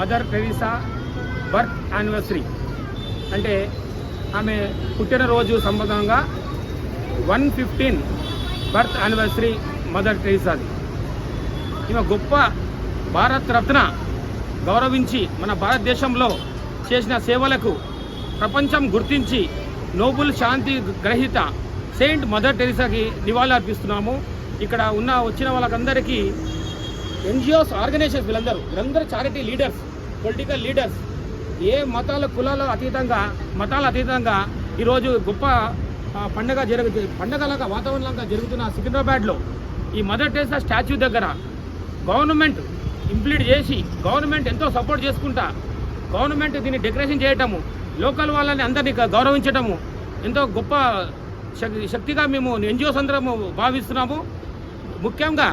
Mother Teresa birth anniversary. అంటే ఆమె పుట్టినరోజు సంబంధంగా one fifteen birth anniversary Mother టెరిసాది. ఈమె గొప్ప భారత్ రత్న గౌరవించి మన భారతదేశంలో చేసిన సేవలకు ప్రపంచం గుర్తించి నోబుల్ శాంతి గ్రహీత సెయింట్ మదర్ టెరిసాకి నివాళులు అర్పిస్తున్నాము. ఇక్కడ ఉన్న వచ్చిన వాళ్ళకందరికీ ఎన్జిఓస్ ఆర్గనైజేషన్స్ వీళ్ళందరూ వీళ్ళందరూ చారిటీ లీడర్స్ పొలిటికల్ లీడర్స్ ఏ మతాల కులాల అతీతంగా మతాల అతీతంగా ఈరోజు గొప్ప పండగ జరుగు పండగలాగా వాతావరణంగా జరుగుతున్న సికింద్రాబాద్లో ఈ మదర్ టెరెసా స్టాచ్యూ దగ్గర గవర్నమెంట్ ఇంప్లీట్ చేసి గవర్నమెంట్ ఎంతో సపోర్ట్ చేసుకుంటా గవర్నమెంట్ దీన్ని డెకరేషన్ చేయటము లోకల్ వాళ్ళని అందరినీ గౌరవించటము ఎంతో గొప్ప శక్తిగా మేము ఎన్జిఓస్ అందరము భావిస్తున్నాము. ముఖ్యంగా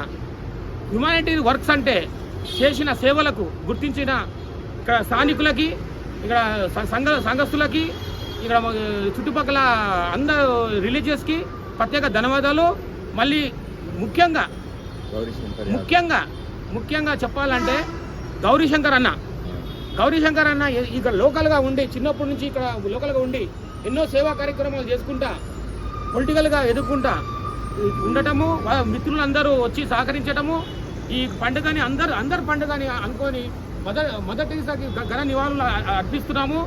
హ్యుమానిటీ వర్క్స్ అంటే చేసిన సేవలకు గుర్తించిన ఇక్కడ స్థానికులకి ఇక్కడ స- సంఘ సంఘస్థులకి ఇక్కడ చుట్టుపక్కల అందరు రిలీజియస్కి ప్రత్యేక ధన్యవాదాలు. మళ్ళీ ముఖ్యంగా ముఖ్యంగా ముఖ్యంగా చెప్పాలంటే గౌరీశంకర్ అన్న. గౌరీశంకర్ అన్న ఇక్కడ లోకల్గా ఉండి చిన్నప్పటి నుంచి ఇక్కడ లోకల్గా ఉండి ఎన్నో సేవా కార్యక్రమాలు చేసుకుంటా పొలిటికల్గా ఎదుర్కొంటా ఉండటము మిత్రులందరూ వచ్చి సహకరించటము ఈ పండుగని అందరు అందరు పండుగని అనుకొని మొదటి మొదటిసారి ఘన నివాళులు అర్పిస్తున్నాము.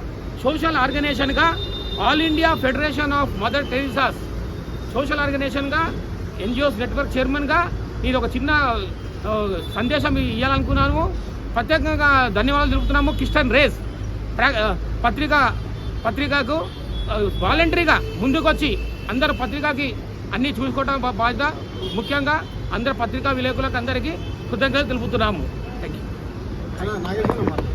Social ఆర్గనైజేషన్గా All India Federation of Mother Teresa's. Social ఆర్గనైజేషన్గా NGOs network చైర్మన్గా ఇది ఒక చిన్న సందేశం ఇవ్వాలనుకున్నాను ప్రత్యేకంగా ధన్యవాదాలు తెలుపుతున్నాము. కిస్టన్ రేస్ పత్రిక పత్రికకు వాలంటరీగా ముందుకొచ్చి అందరు పత్రికకి అన్నీ చూసుకోవడం బాధ్యత. ముఖ్యంగా అందరు పత్రికా విలేకరులకు అందరికీ కృతజ్ఞతలు తెలుపుతున్నాము. థ్యాంక్ యూ ಅಣ್ಣ ನಾಗೇಶ್